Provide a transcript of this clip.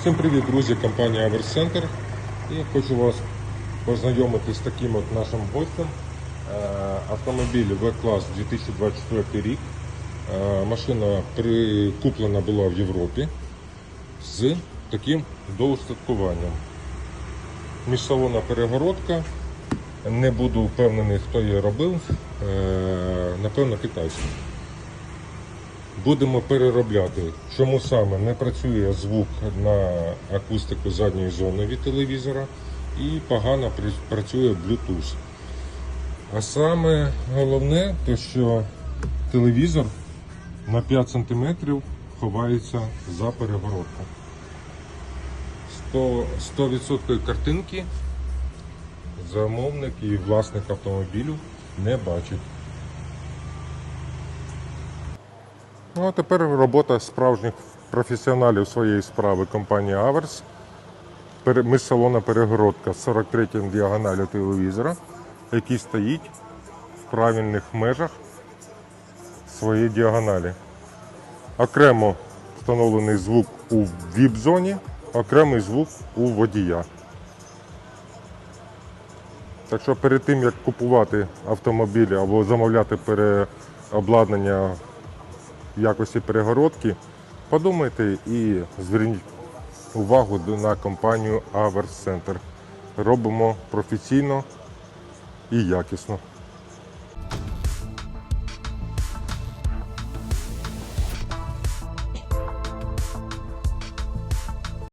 Всім привіт, друзі, компанія Center. І хочу вас познайомити з таким от нашим гостем. Е, Автомобіль V-клас 2024 рік. Е, Машина прикуплена була в Європі з таким доустаткуванням. Міжсалонна перегородка. Не буду впевнений, хто її робив. Е, Напевно, китайська. Будемо переробляти. Чому саме не працює звук на акустику задньої зони від телевізора і погано працює Bluetooth. А саме головне, то що телевізор на 5 см ховається за перегородку. 100%, 100% картинки замовник і власник автомобілю не бачить. Ну, а тепер робота справжніх професіоналів своєї справи компанії Аверс. Міжсалонна перегородка з 43 діагоналю телевізора, який стоїть в правильних межах своєї діагоналі. Окремо встановлений звук у віп-зоні, окремий звук у водія. Так що перед тим як купувати автомобіль або замовляти переобладнання в якості перегородки, подумайте і зверніть увагу на компанію Аверс Center. Робимо професійно і якісно.